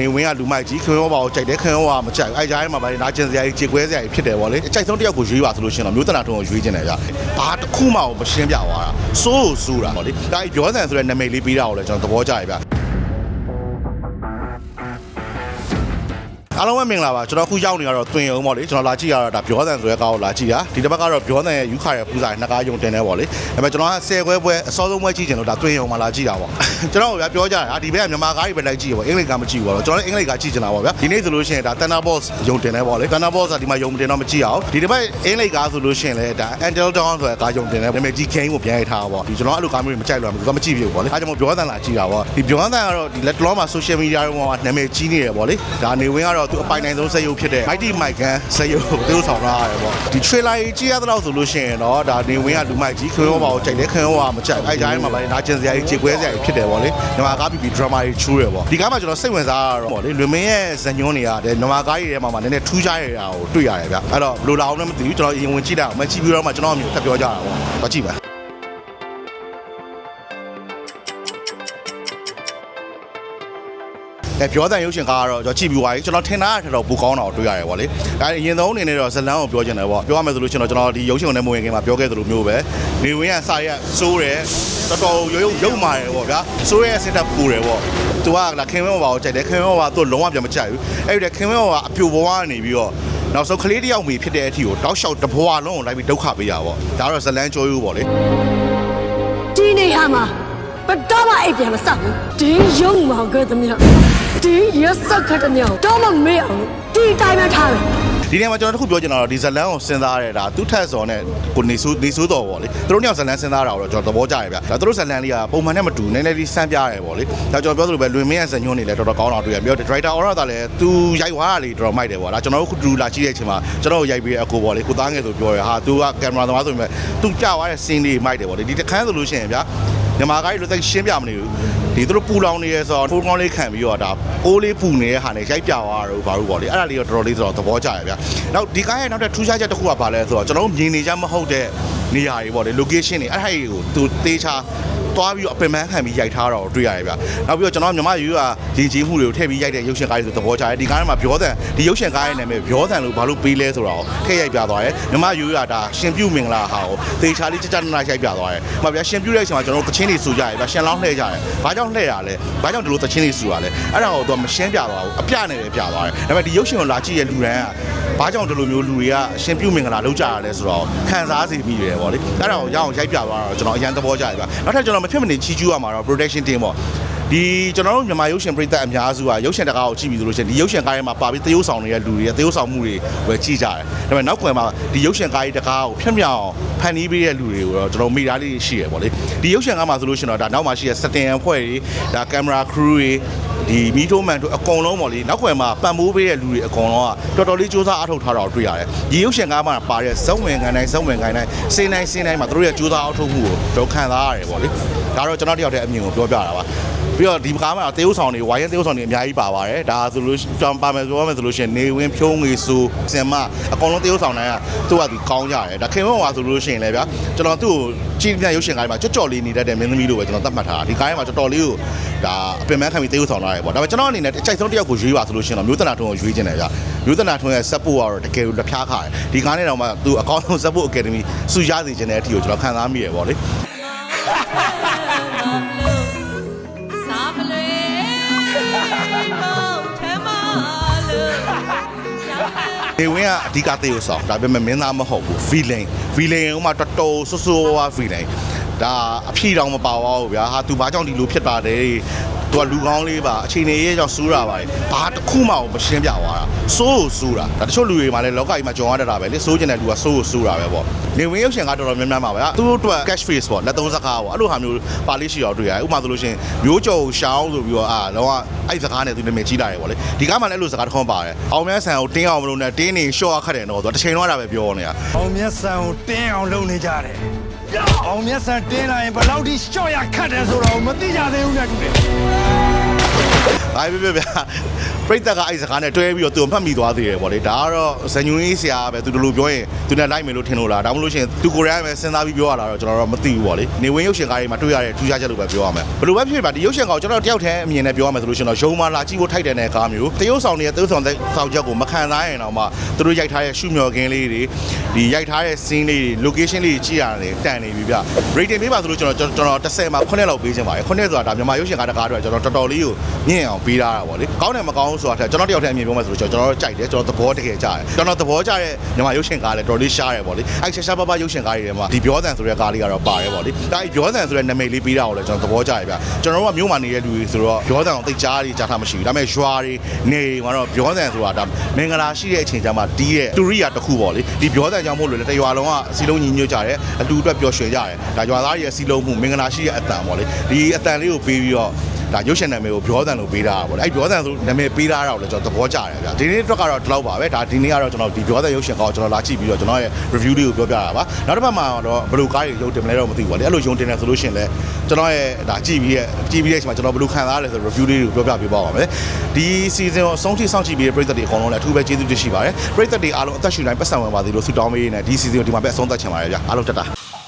နေဝင်းကလူမိုက်ကြီးခင်ရောပါကိုကြိုက်တယ်ခင်ရောပါမကြိုက်ဘူးအဲကြားထဲမှာဗာလေနာကျင်စရာကြီးကြေကွဲစရာကြီးဖြစ်တယ်ဗောလေအကြိုက်ဆုံးတစ်ယောက်ကိုရွေးပါဆိုလို့ရှိရင်တော့မျိုးတနာထုံးကိုရွေးခြင်းတယ်ဗျဘာတစ်ခုမှမရှင်းပြသွားတာစိုးကိုစိုးတာဗောလေဒါပြောဆန်ဆိုတဲ့နာမည်လေးပေးတာကိုလည်းကျွန်တော်သဘောကျရဗျ အားလုံးပဲမင်္ဂလာပါကျွန်တော်အခုရောက်နေရတော့တွင်အောင်ပေါ့လေကျွန်တော်လာကြည့်ရတော့ဒါပြောသံဆိုတဲ့ကားကိုလာကြည့်တာဒီတစ်ပတ်ကတော့ပြောသံရဲ့ယူခါရဲ့ပူဇာရဲ့နှစ်ကားယုံတင်နေပေါ့လေဒါပေမဲ့ကျွန်တော်က10ခွဲပွဲအစောဆုံးပွဲကြည့်ချင်လို့ဒါတွင်အောင်မှလာကြည့်တာပေါ့ကျွန်တော်ကပြောကြတာဒီဘက်ကမြန်မာကားတွေပဲလိုက်ကြည့်ရပေါ့အင်္ဂလိပ်ကားမကြည့်ဘူးပေါ့ကျွန်တော်လည်းအင်္ဂလိပ်ကားကြည့်ချင်တာပေါ့ဗျာဒီနေ့ဆိုလို့ရှိရင်ဒါ Thunderbolts ယုံတင်နေပေါ့လေ Thunderbolts ကဒီမှာယုံတင်တော့မကြည့်အောင်ဒီတစ်ပတ်အင်္ဂလိပ်ကားဆိုလို့ရှိရင်လည်းဒါ Angel Dawn ဆိုတဲ့ကားယုံတင်နေနာမည်ကြီး King ကိုပြန်ရထားပေါ့ဒီကျွန်တော်အဲ့လိုကားမျိုးတွေမကြိုက်လို့ဘူးကမကြည့်ပြဘူးပေါ့လေအားကြောင့်ပြောသံလာကြည့်တာပေါ့ဒီပြောသံကတော့ဒီလက်တလုံးမှာ social media တွေမှာနာမည်ကြီးနေတယ်ပေါ့လေဒါနေဝင်းကတော့သူအပိုင်နိုင်ဆုံးစက်ရုပ်ဖြစ်တဲ့ Mighty Mike ကန်စက်ရုပ်ကိုသူတို့ဆောင်ထားရတယ်ပေါ့ဒီ trailer ကြီးကြည့်ရတော့ဆိုလို့ရှိရင်တော့ဒါနေဝင်းကလူမိုက်ကြီးခင်ရောပါကိုကြိုက်တယ်ခင်ရောပါမကြိုက်အဲကြားထဲမှာဗာလေနာကျင်စရာကြီးကြေကွဲစရာကြီးဖြစ်တယ်ပေါ့လေမြန်မာကားပြီးပြီး drama ကြီးချူးတယ်ပေါ့ဒီကားမှာကျွန်တော်စိတ်ဝင်စားရတော့ပေါ့လေလွင်မင်းရဲ့ဇညွန်းတွေရတယ်မြန်မာကားကြီးထဲမှာမှနည်းနည်းထူးခြားရတာကိုတွေ့ရတယ်ဗျအဲ့တော့ဘယ်လိုလာအောင်လဲမသိဘူးကျွန်တော်ရင်ဝင်ကြည့်တာမကြည့်ပြီးတော့မှကျွန်တော်အမြင်ထပ်ပြောကြတာပေါ့မကြည့်ပါ အဲပြောတဲ့ရုပ်ရှင်ကားကတော့ကျွန်တော်ကြည့်ပြီးသွားပြီကျွန်တော်ထင်တာကတော့ပူကောင်းတာကိုတွေ့ရတယ်ဗောလေအဲအရင်ဆုံးအနေနဲ့တော့ဇလန်းကိုပြောချင်တယ်ဗောပြောရမယ်ဆိုလို့ကျွန်တော်ကျွန်တော်ဒီရုပ်ရှင်ကိုလည်းမဝင်ခင်မှာပြောခဲ့သလိုမျိုးပဲနေဝင်းကစာရက်စိုးတယ်တော်တော်ရုပ်ရုပ်ရုပ်မာတယ်ဗောဗျာစိုးရဲ့စက်တက်ပူတယ်ဗောသူကလာခင်ဝဲဘောကိုကြိုက်တယ်ခင်ဝဲဘောကသူ့လုံးဝပြန်မကြိုက်ဘူးအဲ့ဒီခင်ဝဲဘောကအပြိုဘဝကနေပြီးတော့နောက်ဆုံးကလေးတစ်ယောက်မိဖြစ်တဲ့အထီကိုတောက်လျှောက်တစ်ဘဝလုံးကိုလိုက်ပြီးဒုက္ခပေးရဗောဒါကတော့ဇလန်းကြိုးယူဗောလေဒီနေဟာမှာဘတော် မအိပ်ပြန်မဆောက်ဘူးဒီရုံမောင်ကတည်းကဒီရစက်ခတ်တဲ့မြောင်တော့မမေ့အောင်ဒီတိုင်းပဲထားတယ်ဒီနေရာမှာကျွန်တော်တို့ခုပြောချင်တာတော့ဒီဇလန်းကိုစဉ်းစားရတာသူ့ထက်စော်နဲ့ကိုနေဆိုးနေဆိုးတော်ပေါ့လေသူတို့ညောင်ဇလန်းစဉ်းစားတာတော့ကျွန်တော်သဘောကျရဗျဒါသူတို့ဇလန်းလေးကပုံမှန်နဲ့မတူနည်းနည်းလေးစမ်းပြရတယ်ပေါ့လေဒါကျွန်တော်ပြောသလိုပဲလွင်မင်းရဲ့ဇညွန်းနေလည်းတော်တော်ကောင်းတာတွေ့ရပြီးတော့ director aura ကလည်းသူရိုက်သွားတာလေးတော်တော်မိုက်တယ်ပေါ့ဒါကျွန်တော်တို့ခုတူလာကြည့်တဲ့အချိန်မှာကျွန်တော်ရိုက်ပြီးအကိုပေါ့လေကိုသားငယ်ဆိုပြောရဟာသူကကင်မရာသမားဆိုပေမဲ့သူကြာသွားတဲ့ scene လေးမိုက်တယ်ပေါ့လေဒီတစ်ခန်းဆိုလို့ရှိရင်ဗျာ မြန်မာကားကြီးလို့သိရှင်းပြမနေဘူးဒီသူတို့ပူလောင်နေရဲဆိုတော့ဖိုးကောင်းလေးခံပြီးတော့ဒါအိုးလေးပူနေတဲ့ဟာနဲ့ရိုက်ပြသွားတော့ဘာလို့ပေါ့လေအဲ့ဒါလေးတော့တော်တော်လေးဆိုတော့သဘောကျရဗျာနောက်ဒီကားရဲ့နောက်တဲ့ထူးခြားချက်တစ်ခုကဘာလဲဆိုတော့ကျွန်တော်တို့မြင်နေကြမဟုတ်တဲ့နေရာတွေပေါ့လေ location တွေအဲ့ဒါတွေကိုသူတေးချာ သွားပြီးတော့အပင်ပန်းခံပြီးရိုက်ထားတာကိုတွေ့ရတယ်ဗျ။နောက်ပြီးတော့ကျွန်တော်မြန်မာယူကရည်ကြီးမှုတွေကိုထည့်ပြီးရိုက်တဲ့ရုပ်ရှင်ကားတွေဆိုသဘောကျတယ်။ဒီကားထဲမှာပြောတဲ့ဒီရုပ်ရှင်ကားရဲ့နာမည်ပြောတဲ့လို့ဘာလို့ပေးလဲဆိုတာကိုထည့်ရိုက်ပြသွားတယ်။မြန်မာယူကဒါရှင်ပြုတ်မင်္ဂလာဟာကိုတေချာလေးကြကြနနာရိုက်ပြသွားတယ်။ဟိုဗျာရှင်ပြုတ်တဲ့အချိန်မှာကျွန်တော်တို့တချင်းတွေဆူကြတယ်ဗျာရှင်လောင်းလှည့်ကြတယ်။ဘာကြောင့်လှည့်ရလဲ။ဘာကြောင့်ဒီလိုတချင်းတွေဆူရလဲ။အဲ့ဒါကိုတော့မရှင်းပြသွားဘူး။အပြနဲ့ပဲပြသွားတယ်။ဒါပေမဲ့ဒီရုပ်ရှင်ကိုလာကြည့်ရလူတန်းကဘာကြောင့်ဒီလိုမျိုးလူတွေကရှင်ပြုတ်မင်္ဂလာလုပ်ကြရလဲဆိုတော့ခံစားစီမိတယ်ပေါ့လေ။အဲ့ဒါကိုရအောင်ရိုက်ပြသွားတော့ကျွန်တော်အရင်သဘောကျတယ်ဗျာ။နောက်ထပ်ကျွန်တော်မဖြစ်မနေချီးကျူးရမှာတော့ production team ပေါ့ဒီကျွန်တော်တို့မြန်မာရုပ်ရှင်ပရိသတ်အများစုကရုပ်ရှင်တကားကိုကြည့်ပြီးဆိုလို့ရှိရင်ဒီရုပ်ရှင်ကားထဲမှာပါပြီးသရုပ်ဆောင်နေတဲ့လူတွေရဲ့သရုပ်ဆောင်မှုတွေပဲကြည့်ကြတယ်ဒါပေမဲ့နောက်ကွယ်မှာဒီရုပ်ရှင်ကားကြီးတကားကိုဖြတ်မြောက်အောင်ဖန်တီးပေးတဲ့လူတွေကိုတော့ကျွန်တော်မိသားလေးရှိရပေါ့လေဒီရုပ်ရှင်ကားမှာဆိုလို့ရှိရင်တော့ဒါနောက်မှာရှိတဲ့စတင်အဖွဲ့တွေဒါကင်မရာ crew တွေ ဒီမီတိုမန်တို့အကုန်လုံးပေါ့လေနောက်ကွယ်မှာပံ့ပိုးပေးတဲ့လူတွေအကုန်လုံးကတော်တော်လေးစူးစမ်းအထောက်ထားတာကိုတွေ့ရတယ်ဒီရုပ်ရှင်ကားမှာပါတဲ့ဇုံဝင်ခံတိုင်းဇုံဝင်ခံတိုင်းစင်းတိုင်းစင်းတိုင်းမှာတို့ရဲ့စူးစမ်းအထောက်မှုကိုတော့ခံစားရတယ်ပေါ့လေဒါတော့ကျွန်တော်တယောက်တည်းအမြင်ကိုပြောပြတာပါ ပြီးတော့ဒီကားမှာတေးဥဆောင်တွေဝိုင်းရင်တေးဥဆောင်တွေအများကြီးပါပါတယ်ဒါဆိုလို့ကျွန်တော်ပါမယ်ဆိုရမယ်ဆိုလို့ရှိရင်နေဝင်းဖြုံးငွေဆူစင်မအကောင်လုံးတေးဥဆောင်တိုင်းကသူ့ဟာသူကောင်းကြတယ်ဒါခင်ဗျာဆိုလို့ရှိရင်လည်းဗျာကျွန်တော်သူ့ကိုကြည့်ပြန်ရုပ်ရှင်ကားတွေမှာကြော့ကြော်လေးနေတတ်တဲ့မင်းသမီးလိုပဲကျွန်တော်သတ်မှတ်ထားတာဒီကားထဲမှာတော်တော်လေးကိုဒါအပင်ပန်းခံပြီးတေးဥဆောင်လာတယ်ပေါ့ဒါပေမဲ့ကျွန်တော်အနေနဲ့အကြိုက်ဆုံးတစ်ယောက်ကိုရွေးပါဆိုလို့ရှိရင်တော့မျိုးတနာထုံးကိုရွေးခြင်းတယ်ဗျာမျိုးတနာထုံးရဲ့ support ကတော့တကယ်လို့လက်ဖျားခါတယ်ဒီကားနဲ့တော့မှသူအကောင်းဆုံး support academy စုရစေခြင်းတဲ့အထီကိုကျွန်တော်ခံစားမိရပေါ့လေ နေဝင်းကအဓိကသေကိုဆောင်ဒါပေမဲ့မင်းသားမဟုတ်ဘူး villain villain ကမှတော်တော်ဆူဆူဝါ villain ဒါအဖြေတောင်မပါပါဘူးဗျာဟာ तू ဘာကြောင့်ဒီလိုဖြစ်တာလဲသူကလူကောင်းလေးပါအချိန်နေရဲ့ကြောင့်စူးတာပါလေဘာတစ်ခုမှမရှင်းပြသွားတာစိုးကိုစူးတာဒါတချို့လူတွေမှလည်းလောကကြီးမှာကြုံရတတ်တာပဲလေစိုးကျင်တဲ့လူကစိုးကိုစူးတာပဲပေါ့နေဝင်းရုပ်ရှင်ကတော်တော်များများပါဗျာသူတို့အတွက် cash face ပေါ့လက်သုံးစကားပေါ့အဲ့လိုဟာမျိုးပါလေးရှိအောင်တွေ့ရတယ်ဥပမာဆိုလို့ရှိရင်မျိုးကြော်ရှောင်းဆိုပြီးတော့အာလောကအဲ့စကားနဲ့သူနာမည်ကြီးလာတယ်ပေါ့လေဒီကားမှလည်းအဲ့လိုစကားတစ်ခွန်းပါတယ်အောင်မြတ်ဆန်ကိုတင်းအောင်မလို့နဲ့တင်းနေရှော့ခတ်တယ်တော့သူတစ်ချိန်တော့တာပဲပြောနေတာအောင်မြတ်ဆန်ကိုတင်းအောင်လုပ်နေကြတယ်။အောင်မြတ်ဆန်တင်းလာရင်ဘယ်လောက်ထိရှော့ရခတ်တယ်ဆိုတော့မသိကြသေးဘူးနဲ့တူတယ်။ ဘာပဲပြောဗျာပြိတ္တကအဲ့စကားနဲ့တွဲပြီးတော့သူ့ကိုမှတ်မိသွားသေးတယ်ပေါ့လေဒါကတော့ဇန်ညူရေးဆရာပဲသူတို့လိုပြောရင်သူနဲ့လိုက်မယ်လို့ထင်လို့လားဒါမှမဟုတ်လို့ရှိရင်သူကိုယ်တိုင်ပဲစဉ်းစားပြီးပြောရတာတော့ကျွန်တော်တော့မသိဘူးပေါ့လေနေဝင်ရုပ်ရှင်ကားတွေမှာတွေ့ရတဲ့ထူးခြားချက်လို့ပဲပြောရမယ်ဘယ်လိုပဲဖြစ်ပါဒီရုပ်ရှင်ကားကိုကျွန်တော်တယောက်တည်းအမြင်နဲ့ပြောရမယ်ဆိုလို့ရှိရင်တော့ရုံမာလာကြည့်ဖို့ထိုက်တယ်တဲ့ကားမျိုးတရုပ်ဆောင်တွေရဲ့တရုပ်ဆောင်တဲ့ဆောင်ချက်ကိုမခံစားရင်တော့မှသူတို့ရိုက်ထားတဲ့ရှုမျော်ခင်းလေးတွေဒီရိုက်ထားတဲ့ scene လေးတွေ location လေးတွေကြည့်ရတယ်တန်နေပြီဗျ rating ပေးပါဆိုလို့ကျွန်တော်ကျွန်တော်10မှာ9လောက်ပေးခြင်းပါတယ်9ဆိုတာဒါမြန်မာရုပ်ရှင်ကားတစ်ကားအတွက်ကျွန်တော်တော်တော်လေးကိုမြင့်အောင်ပေးထားတာပေါ့လေကောင်းတယ်မကောင်းဘူးဆိုတာထက်ကျွန်တော်တယောက်တည်းအမြင်ပြောမယ်ဆိုလို့ကျွန်တော်တို့ကြိုက်တယ်ကျွန်တော်သဘောတကယ်ကြတယ်ကျွန်တော်သဘောကျတဲ့မြန်မာရုပ်ရှင်ကားလည်းတော်တော်လေးရှားတယ်ပေါ့လေအဲ့ရှာရှာပါပါရုပ်ရှင်ကားတွေထဲမှာဒီပြောသံဆိုတဲ့ကားလေးကတော့ပါတယ်ပေါ့လေဒါအဲ့ပြောသံဆိုတဲ့နာမည်လေးပေးတာကိုလည်းကျွန်တော်သဘောကျတယ်ဗျကျွန်တော်တို့ကမြို့မှာနေတဲ့လူတွေဆိုတော့ပြောသံကိုသိကြားတွေကြားထားမရှိဘူးဒါပေမဲ့ရွာတွေနေမှာတော့ပြောသံဆိုတာဒါမင်္ဂလာရှိတဲ့အချိန်ကျမှတီးတဲ့တူရိယာတစ်ခုပေါ့လေဒီပြောသံကြောင့်မို့လို့လေတရွာလုံးကအစီလုံးညီညွတ်ကြတယ်အတူအတွက်ပျော်ရွှင်ကြတယ်ဒါရွာသားတွေရဲ့စီလုံးမှုမင်္ဂလာရှိတဲ့အတန်ပေါ့လေဒီအတန်လေးကိုပေးပြီးတော့ ဒါရုပ်ရှင်နာမည်ကိုပြောသံလို့ပေးထားတာပေါ့လေအဲ့ပြောသံဆိုနာမည်ပေးထားတာကိုလည်းကျွန်တော်သဘောကျတယ်ဗျဒီနေ့အတွက်ကတော့ဒီလောက်ပါပဲဒါဒီနေ့ကတော့ကျွန်တော်ဒီပြောသံရုပ်ရှင်ကောကျွန်တော်လာကြည့်ပြီးတော့ကျွန်တော်ရဲ့ review လေးကိုပြောပြတာပါနောက်တစ်ပတ်မှာတော့ဘယ်လိုကားတွေရုပ်တင်မလဲတော့မသိဘူးပေါ့လေအဲ့လိုရုံတင်တယ်ဆိုလို့ရှိရင်လည်းကျွန်တော်ရဲ့ဒါကြည့်ပြီးရဲ့ကြည့်ပြီးတဲ့အချိန်မှာကျွန်တော်ဘယ်လိုခံစားရလဲဆို review လေးကိုပြောပြပေးပါပါမယ်ဒီ season ကိုအဆုံးထိစောင့်ကြည့်ပြီးတဲ့ပရိသတ်တွေအကုန်လုံးလည်းအထူးပဲကျေးဇူးတင်ရှိပါတယ်ပရိသတ်တွေအားလုံးအသက်ရှူတိုင်းပတ်စံဝင်ပါသေးလို့ဆုတောင်းပေးနေဒီ season ကိုဒီမှာပဲအဆုံးသတ်ချင်ပါတယ်ဗျအားလုံးတက်တာ